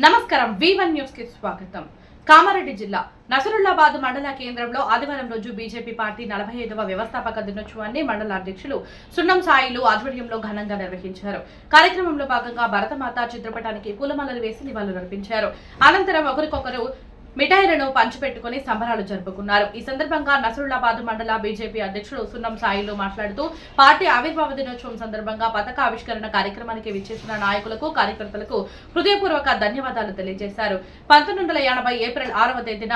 నమస్కారం. V one న్యూస్కి స్వాగతం. కామారెడ్డి జిల్లా నసరుల్లాబాద్ మండల కేంద్రంలో ఆదివారం రోజు బీజేపీ పార్టీ నలభై ఐదవ వ్యవస్థాపక దినోత్సవాన్ని మండల అధ్యక్షులు సున్నం సాయిలు ఆధ్వర్యంలో ఘనంగా నిర్వహించారు. కార్యక్రమంలో భాగంగా భరతమాత చిత్రపటానికి పూలమాలలు వేసి నివాళులర్పించారు. అనంతరం ఒకరికొకరు మిఠాయిలను పంచిపెట్టుకుని సంబరాలు జరుపుకున్నారు. ఈ సందర్భంగా నసరుల్లాబాద్ మండల బీజేపీ అధ్యక్షుడు సున్నం సాయిలు మాట్లాడుతూ పార్టీ ఆవిర్భావ దినోత్సవం సందర్భంగా పథక ఆవిష్కరణ కార్యక్రమానికి విచ్చేసిన నాయకులకు కార్యకర్తలకు హృదయపూర్వక ధన్యవాదాలు తెలియజేశారు. పంతొమ్మిది వందల ఎనభై ఏప్రిల్ ఆరవ తేదీన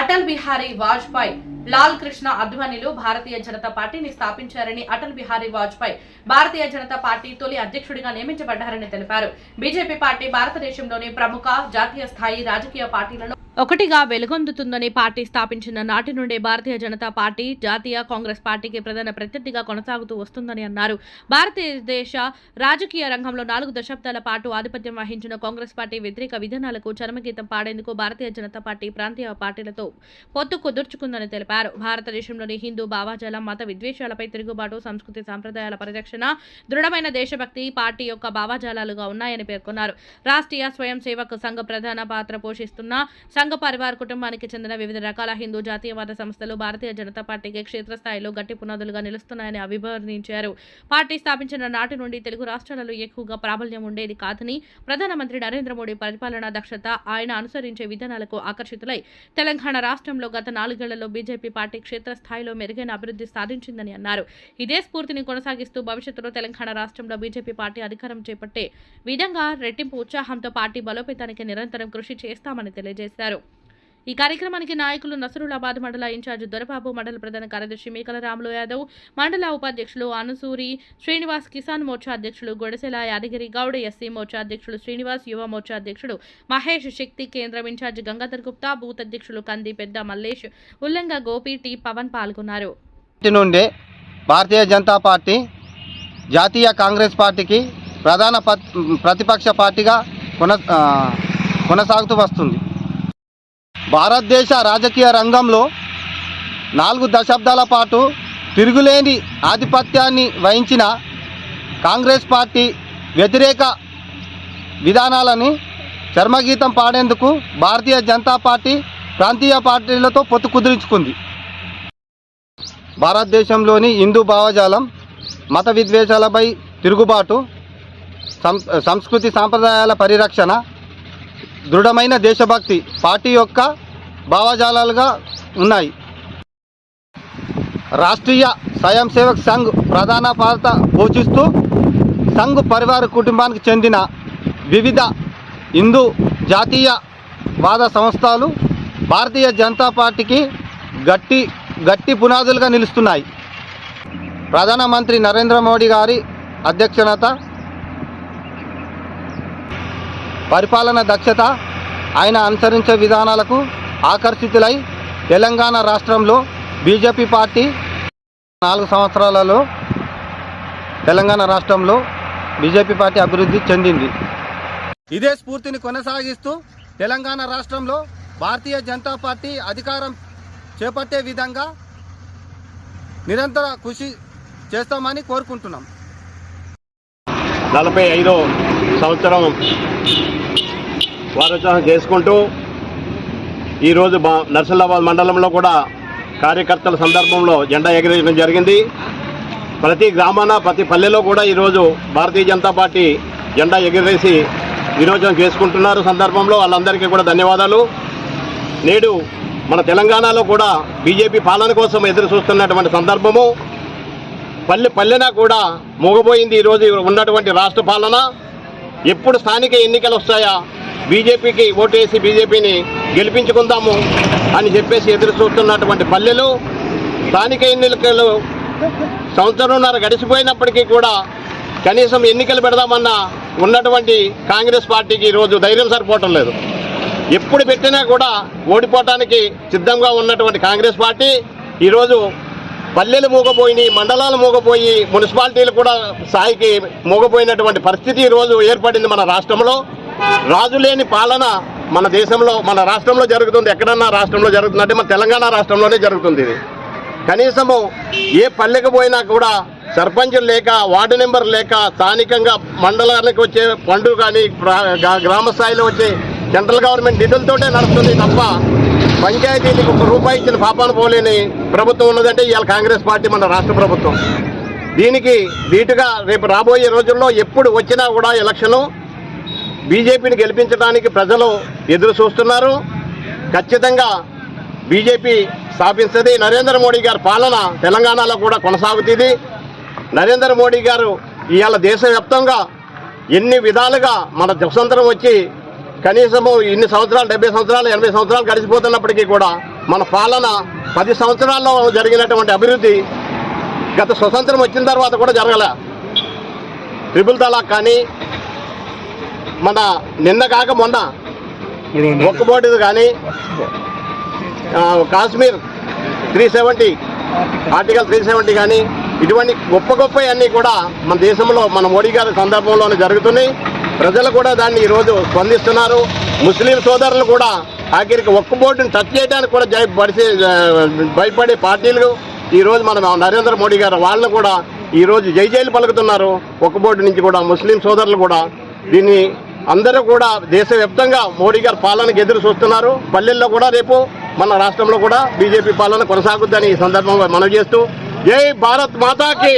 అటల్ బిహారీ వాజ్పేయి లాల్ కృష్ణ అద్వానీలు భారతీయ జనతా పార్టీని స్థాపించారని అటల్ బిహారీ వాజ్పేయి భారతీయ జనతా పార్టీ తొలి అధ్యక్షుడిగా నియమించబడ్డారని తెలిపారు. బీజేపీ పార్టీ భారతదేశంలోని ప్రముఖ జాతీయ స్థాయి రాజకీయ పార్టీలను ఒకటిగా వెలుగొందుతుందని పార్టీ స్థాపించిన నాటి నుండే భారతీయ జనతా పార్టీ జాతీయ కాంగ్రెస్ పార్టీకి ప్రధాన ప్రత్యర్థిగా కొనసాగుతూ వస్తుందని అన్నారు. భారతదేశ రాజకీయ రంగంలో నాలుగు దశాబ్దాల పాటు ఆధిపత్యం వహించిన కాంగ్రెస్ పార్టీ వ్యతిరేక విధానాలకు చరమగీతం పాడేందుకు భారతీయ జనతా పార్టీ ప్రాంతీయ పార్టీలతో పొత్తు కుదుర్చుకుందని తెలిపారు. భారతదేశంలోని హిందూ భావాజాలం మత విద్వేషాలపై తిరుగుబాటు సంస్కృతి సాంప్రదాయాల పరిరక్షణ దృఢమైన దేశభక్తి పార్టీ యొక్క భావాజాలాలుగా ఉన్నాయని పేర్కొన్నారు. రాష్ట్రీయ స్వయం సేవక్ సంఘ ప్రధాన పాత్ర పోషిస్తున్న సంఘ పరివార్ కుటుంబానికి చెందిన వివిధ రకాల హిందూ జాతీయవాద సంస్థలు భారతీయ జనతా పార్టీకి క్షేత్రస్థాయిలో గట్టి పునాదులుగా నిలుస్తున్నాయని అభివర్ణించారు. పార్టీ స్థాపించిన నాటి నుండి తెలుగు రాష్ట్రాలలో ఎక్కువగా ప్రాబల్యం ఉండేది కాదని ప్రధానమంత్రి నరేంద్ర మోడీ పరిపాలనా దక్షత ఆయన అనుసరించే విధానాలకు ఆకర్షితులై తెలంగాణ రాష్ట్రంలో గత నాలుగేళ్ళలో బీజేపీ పార్టీ క్షేత్రస్థాయిలో మెరుగైన అభివృద్ధి సాధించిందని అన్నారు. ఇదే స్ఫూర్తిని కొనసాగిస్తూ భవిష్యత్తులో తెలంగాణ రాష్ట్రంలో బీజేపీ పార్టీ అధికారం చేపట్టే విధంగా రెట్టింపు ఉత్సాహంతో పార్టీ బలోపేతానికి నిరంతరం కృషి చేస్తామని తెలియజేశారు. ఈ కార్యక్రమానికి నాయకులు నసరులాబాద్ మండల ఇన్ఛార్జ్ దొరబాబు మండల ప్రధాన కార్యదర్శి మేకల రాములు యాదవ్ మండల ఉపాధ్యక్షులు అనుసూరి శ్రీనివాస్ కిసాన్ మోర్చా అధ్యక్షులు గొడసెల యాదగిరి గౌడ ఎస్సీ మోర్చా అధ్యక్షులు శ్రీనివాస్ యువ మోర్చా అధ్యక్షుడు మహేష్ శక్తి కేంద్రం ఇన్ఛార్జ్ గంగాధర్ గుప్తా బూత్ అధ్యక్షులు కంది పెద్ద మల్లేష్ ఉల్లంగ గోపి టి పవన్ పాల్గొన్నారు. నుండి భారతీయ జనతా పార్టీ జాతీయ కాంగ్రెస్ పార్టీకి ప్రధాన ప్రతిపక్ష పార్టీగా కొన కొనసాగుతూ వస్తుంది. భారతదేశ రాజకీయ రంగంలో నాలుగు దశాబ్దాల పాటు తిరుగులేని ఆధిపత్యాన్ని వహించిన కాంగ్రెస్ పార్టీ వ్యతిరేక విధానాలని చర్మగీతం పాడేందుకు భారతీయ జనతా పార్టీ ప్రాంతీయ పార్టీలతో పొత్తు కుదిరించుకుంది. భారతదేశంలోని హిందూ భావజాలం మత విద్వేషాలపై తిరుగుబాటు సం సంస్కృతి సాంప్రదాయాల పరిరక్షణ దృఢమైన దేశభక్తి పార్టీ యొక్క భావజాలాలుగా ఉన్నాయి. రాష్ట్రీయ స్వయం సేవక్ సంఘ్ ప్రధాన పాత్ర పోషిస్తూ సంఘ్ పరివార కుటుంబానికి చెందిన వివిధ హిందూ జాతీయ వాద సంస్థలు భారతీయ జనతా పార్టీకి గట్టి గట్టి పునాదులుగా నిలుస్తున్నాయి. ప్రధానమంత్రి నరేంద్ర మోడీ గారి అధ్యక్షత పరిపాలన దక్షత ఆయన అనుసరించే విధానాలకు ఆకర్షితులై తెలంగాణ రాష్ట్రంలో బీజేపీ పార్టీ నాలుగు సంవత్సరాలలో తెలంగాణ రాష్ట్రంలో బీజేపీ పార్టీ అభివృద్ధి చెందింది. ఇదే స్ఫూర్తిని కొనసాగిస్తూ తెలంగాణ రాష్ట్రంలో భారతీయ జనతా పార్టీ అధికారం చేపట్టే విధంగా నిరంతర కృషి చేస్తామని కోరుకుంటున్నాం. నలభై ఐదో సంవత్సరం వారోత్సవం చేసుకుంటూ ఈరోజు మా నర్సలాబాద్ మండలంలో కూడా కార్యకర్తల సందర్భంలో జెండా ఎగరేయడం జరిగింది. ప్రతి గ్రామాన ప్రతి పల్లెలో కూడా ఈరోజు భారతీయ జనతా పార్టీ జెండా ఎగిరేసి విరోచనం చేసుకుంటున్నారు సందర్భంలో. వాళ్ళందరికీ కూడా ధన్యవాదాలు. నేడు మన తెలంగాణలో కూడా బీజేపీ పాలన కోసం ఎదురు చూస్తున్నటువంటి సందర్భము. పల్లె పల్లెన కూడా మూగబోయింది ఈరోజు ఉన్నటువంటి రాష్ట్ర పాలన. ఎప్పుడు స్థానిక ఎన్నికలు వస్తాయా? బీజేపీకి ఓటేసి బీజేపీని గెలిపించుకుందాము అని చెప్పేసి ఎదురు చూస్తున్నటువంటి పల్లెలు స్థానిక ఎన్నికలు సంవత్సరంన్నర గడిచిపోయినప్పటికీ కూడా కనీసం ఎన్నికలు పెడదామన్న ఉన్నటువంటి కాంగ్రెస్ పార్టీకి ఈరోజు ధైర్యం సరిపోవటం లేదు. ఎప్పుడు పెట్టినా కూడా ఓడిపోవటానికి సిద్ధంగా ఉన్నటువంటి కాంగ్రెస్ పార్టీ ఈరోజు పల్లెలు మూగపోయినాయి మండలాలు మూగపోయి మున్సిపాలిటీలు కూడా స్థాయికి మూగపోయినటువంటి పరిస్థితి ఈరోజు ఏర్పడింది మన రాష్ట్రంలో. రాజు లేని పాలన మన దేశంలో మన రాష్ట్రంలో జరుగుతుంది. ఎక్కడన్నా రాష్ట్రంలో జరుగుతుందంటే మన తెలంగాణ రాష్ట్రంలోనే జరుగుతుంది ఇది. కనీసము ఏ పల్లెకు పోయినా కూడా సర్పంచులు లేక వార్డు నెంబర్ లేక స్థానికంగా మండలానికి వచ్చే పండు కానీ గ్రామ స్థాయిలో వచ్చే సెంట్రల్ గవర్నమెంట్ నిధులతోటే నడుస్తుంది తప్ప పంచాయతీలకు ఒక రూపాయి ఇచ్చిన పాపాను పోలేని ప్రభుత్వం ఉన్నదంటే ఇవాళ కాంగ్రెస్ పార్టీ మన రాష్ట్ర ప్రభుత్వం. దీనికి ధీటుగా రేపు రాబోయే రోజుల్లో ఎప్పుడు వచ్చినా కూడా ఎలక్షను బీజేపీని గెలిపించడానికి ప్రజలు ఎదురు చూస్తున్నారు. ఖచ్చితంగా బీజేపీ స్థాపిస్తుంది. నరేంద్ర మోడీ గారి పాలన తెలంగాణలో కూడా కొనసాగుతుంది. నరేంద్ర మోడీ గారు ఇవాళ దేశవ్యాప్తంగా ఎన్ని విధాలుగా మన స్వతంత్రం వచ్చి కనీసము ఇన్ని సంవత్సరాలు డెబ్బై సంవత్సరాలు ఎనభై సంవత్సరాలు గడిచిపోతున్నప్పటికీ కూడా మన పాలన పది సంవత్సరాల్లో జరిగినటువంటి అభివృద్ధి గత స్వతంత్రం వచ్చిన తర్వాత కూడా జరగల. ట్రిపుల్ తలాక్ కానీ మన నిన్న కాక మొన్న ఒక్కబోటిది కానీ Kashmir three seventy article three seventy కానీ ఇటువంటి గొప్ప గొప్ప అన్నీ కూడా మన దేశంలో మన మోడీ గారి సందర్భంలోనే జరుగుతున్నాయి. ప్రజలు కూడా దాన్ని ఈరోజు స్పందిస్తున్నారు. ముస్లిం సోదరులు కూడా ఆఖరికి ఒక్క బోర్డుని టచ్ చేయడానికి కూడా జై భయపడే పార్టీలు. ఈరోజు మన నరేంద్ర మోడీ గారు వాళ్ళని కూడా ఈరోజు జై జైలు పలుకుతున్నారు. ఒక్క బోర్డు నుంచి కూడా ముస్లిం సోదరులు కూడా దీన్ని అందరూ కూడా దేశవ్యాప్తంగా మోడీ గారి పాలనకు ఎదురు చూస్తున్నారు. పల్లెల్లో కూడా రేపు మన రాష్ట్రంలో కూడా బీజేపీ పాలన కొనసాగుద్దని ఈ సందర్భంగా మనవి చేస్తూ జై భారత్ మాతాకి.